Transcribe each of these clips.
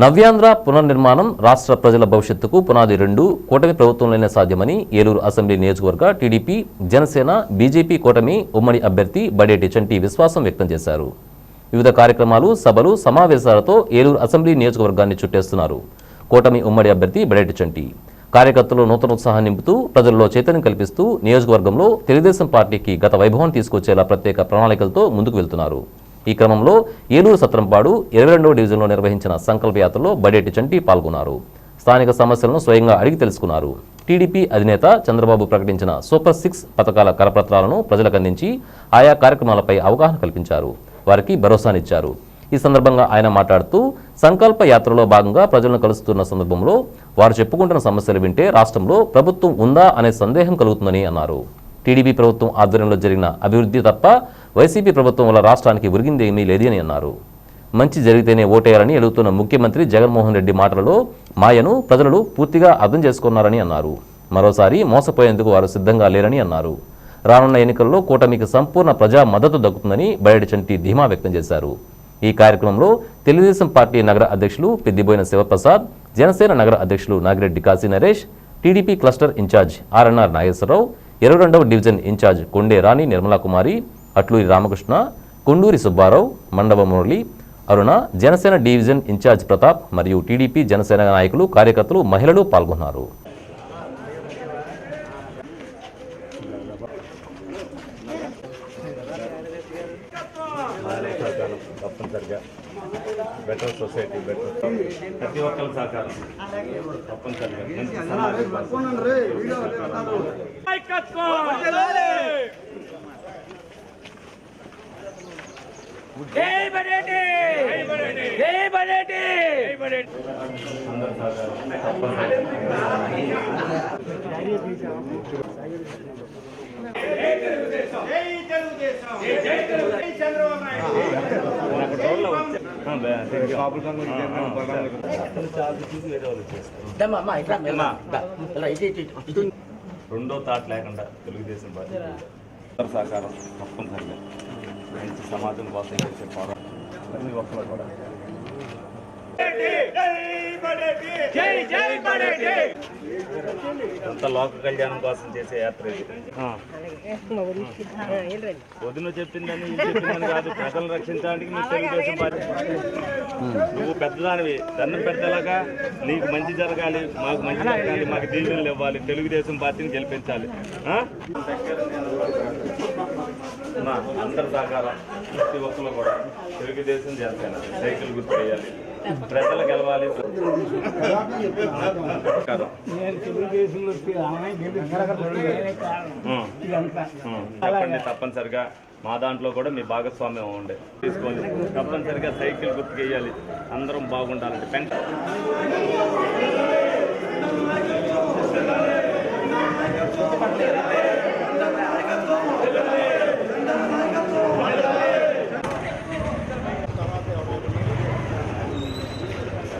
నవ్యాంధ్ర పునర్నిర్మాణం రాష్ట్ర ప్రజల భవిష్యత్తుకు పునాది రెండు కూటమి ప్రభుత్వంలోనే సాధ్యమని ఏలూరు అసెంబ్లీ నియోజకవర్గ టీడీపీ జనసేన బీజేపీ కూటమి ఉమ్మడి అభ్యర్థి బడేటి చంటి విశ్వాసం వ్యక్తం చేశారు. వివిధ కార్యక్రమాలు సభలు సమావేశాలతో ఏలూరు అసెంబ్లీ నియోజకవర్గాన్ని చుట్టేస్తున్నారు కూటమి ఉమ్మడి అభ్యర్థి బడేటి చంటి. కార్యకర్తలు నూతన ఉత్సాహం నింపుతూ ప్రజల్లో చైతన్యం కల్పిస్తూ నియోజకవర్గంలో తెలుగుదేశం పార్టీకి గత వైభవం తీసుకొచ్చేలా ప్రత్యేక ప్రణాళికలతో ముందుకు వెళ్తున్నారు. ఈ క్రమంలో ఏలూరు సత్రంపాడు ఇరవై రెండవ డివిజన్లో నిర్వహించిన సంకల్ప యాత్రలో బడేటి చంటి పాల్గొన్నారు. స్థానిక సమస్యలను స్వయంగా అడిగి తెలుసుకున్నారు. టీడీపీ అధినేత చంద్రబాబు ప్రకటించిన సూపర్ సిక్స్ పథకాల కరపత్రాలను ప్రజలకు అందించి ఆయా కార్యక్రమాలపై అవగాహన కల్పించారు. వారికి భరోసానిచ్చారు. ఈ సందర్భంగా ఆయన మాట్లాడుతూ సంకల్ప యాత్రలో భాగంగా ప్రజలను కలుస్తున్న సందర్భంలో వారు చెప్పుకుంటున్న సమస్యలు వింటే రాష్ట్రంలో ప్రభుత్వం ఉందా అనే సందేహం కలుగుతుందని అన్నారు. టీడీపీ ప్రభుత్వం ఆధ్వర్యంలో జరిగిన అభివృద్ధి తప్ప వైసీపీ ప్రభుత్వం వల్ల రాష్ట్రానికి ఉరిగిందేమీ లేదని అన్నారు. మంచి జరిగితేనే ఓటేయాలని ఎలుగుతున్న ముఖ్యమంత్రి జగన్మోహన్ రెడ్డి మాటలలో మాయను ప్రజలు పూర్తిగా అర్థం చేసుకున్నారని అన్నారు. మరోసారి మోసపోయేందుకు వారు సిద్ధంగా లేరని అన్నారు. రానున్న ఎన్నికల్లో కూటమికి సంపూర్ణ ప్రజా మద్దతు దక్కుతుందని బయటి చంటి ధీమా వ్యక్తం చేశారు. ఈ కార్యక్రమంలో తెలుగుదేశం పార్టీ నగర అధ్యక్షులు పెద్దిబోయిన శివప్రసాద్ జనసేన నగర అధ్యక్షులు Nagireddy Kashi Naresh TDP cluster in charge RNR Nageswararao ఇరవై రెండవ division in charge Konde Rani Nirmala Kumari Atluri Ramakrishna Konduri Subbarao Mandava Murali Aruna Janasena division in charge Pratap మరియు టీడీపీ జనసేన నాయకులు కార్యకర్తలు మహిళలు పాల్గొన్నారు. తప్పనిసరిగా బెటర్ సొసైటీ బెటర్ ప్రతి ఒక్కరి సహకారం. తప్పనిసరిగా మంచి సమాజం కోసం. జై బడేటి జై బడేటి అందరి సహకారం తప్పనిసరిగా నాకు డోర్లో వచ్చే- ఆ, బే- తిరిగి. ఆ, ఆ, దమ్మా ఇట్లా అమ్మా. రెండో థాట్ లేకుండా తెలుగుదేశం పార్టీ. సహకారం తప్పనిసరిగా. మంచి సమాజం కోసం చేసే పోరాటం. ప్రతి ఒక్కరు కూడా. అంత లోక కళ్యాణం కోసం చేసే యాత్ర ఇది. వదిన చెప్పిందని చెప్పిందని కాదు ప్రజలను రక్షించడానికి మీ తెలుగుదేశం పార్టీ. నువ్వు పెద్దదానివి. దండం పెద్దలాగా నీకు మంచి జరగాలి మాకు మంచి జరగాలి మాకు దీవెనలు ఇవ్వాలి తెలుగుదేశం పార్టీని గెలిపించాలి. ఆ? మా అందరి సహకారం ప్రతి ఒక్కరు కూడా తెలుగుదేశం జనసేన సైకిల్ గుర్తు చేయాలి ప్రజలు గెలవాలి. సహకారం. చెప్పండి తప్పనిసరిగా. మా దాంట్లో కూడా మీ భాగస్వామ్యం ఉండే. తీసుకోండి. తప్పనిసరిగా సైకిల్ గుర్తుకేయాలి అందరం బాగుండాలంటే పెన్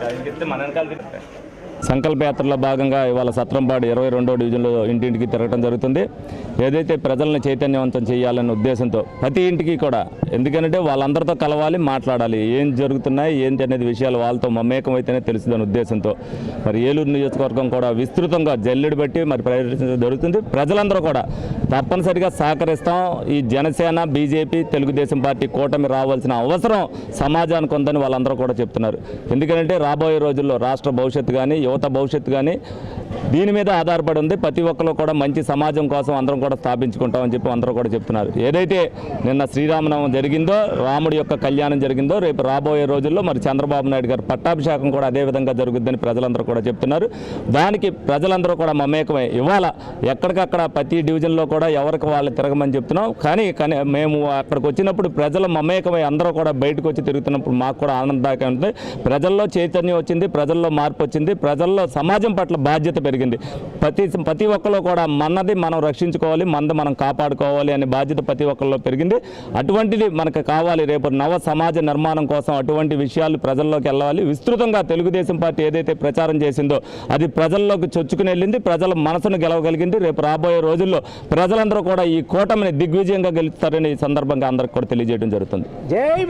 సంకల్పయాత్రలో సంకల్ప యాత్రలో భాగంగా ఇవాళ సత్రంపాడు ఇరవై రెండో డివిజన్లో ఇంటింటికి తిరగడం జరుగుతుంది. ఏదైతే ప్రజలను చైతన్యవంతం చేయాలనే ఉద్దేశంతో ప్రతి ఇంటికి కూడా ఎందుకంటే వాళ్ళందరితో కలవాలి మాట్లాడాలి. ఏం జరుగుతున్నాయి ఏంటి అనేది విషయాలు వాళ్ళతో మమేకం అయితేనే తెలుస్తుందనే ఉద్దేశంతో. మరి ఏలూరు నియోజకవర్గం కూడా విస్తృతంగా జల్లెడు పెట్టి మరి ప్రయత్నించడం జరుగుతుంది. ప్రజలందరూ కూడా తప్పనిసరిగా సహకరిస్తాం. ఈ జనసేన బీజేపీ తెలుగుదేశం పార్టీ కూటమి రావాల్సిన అవసరం సమాజానికి ఉందని వాళ్ళందరూ కూడా చెప్తున్నారు. ఎందుకంటే రాబోయే రోజుల్లో రాష్ట్ర భవిష్యత్తు కానీ యువత భవిష్యత్తు కానీ దీని మీద ఆధారపడి ఉంది. ప్రతి ఒక్కరు కూడా మంచి సమాజం కోసం అందరం కూడా స్థాపించుకుంటామని చెప్పి అందరూ కూడా చెప్తున్నారు. ఏదైతే నిన్న శ్రీరామనవం జరిగిందో రాముడి యొక్క కళ్యాణం జరిగిందో రేపు రాబోయే రోజుల్లో మరి చంద్రబాబు నాయుడు గారు పట్టాభిషేకం కూడా అదే విధంగా జరుగుద్దని ప్రజలందరూ కూడా చెప్తున్నారు. దానికి ప్రజలందరూ కూడా మమేకమై ఇవాళ ఎక్కడికక్కడ ప్రతి డివిజన్లో కూడా ఎవరికి వాళ్ళు తిరగమని చెప్తున్నాం. కానీ కానీ మేము అక్కడికి వచ్చినప్పుడు ప్రజలు మమేకమై అందరూ కూడా బయటకు వచ్చి తిరుగుతున్నప్పుడు మాకు కూడా ఆనందదాయకంగా ఉంటుంది. ప్రజల్లో చైతన్యం వచ్చింది ప్రజల్లో మార్పు వచ్చింది ప్రజల్లో సమాజం పట్ల బాధ్యత పెరిగింది. ప్రతి ప్రతి ఒక్కరు కూడా మనది మనం రక్షించుకోవాలి మనది మనం కాపాడుకోవాలి అనే బాధ్యత ప్రతి ఒక్కరిలో పెరిగింది. అటువంటిది మనకు కావాలి రేపు నవ సమాజ నిర్మాణం కోసం అటువంటి విషయాలు ప్రజల్లోకి వెళ్ళాలి. విస్తృతంగా తెలుగుదేశం పార్టీ ఏదైతే ప్రచారం చేసిందో అది ప్రజల్లోకి చొచ్చుకుని వెళ్ళింది ప్రజల మనసును గెలవగలిగింది. రేపు రాబోయే రోజుల్లో ప్రజలందరూ కూడా ఈ కూటమిని దిగ్విజయంగా గెలుస్తారని ఈ సందర్భంగా అందరికి కూడా తెలియజేయడం జరుగుతుంది. జై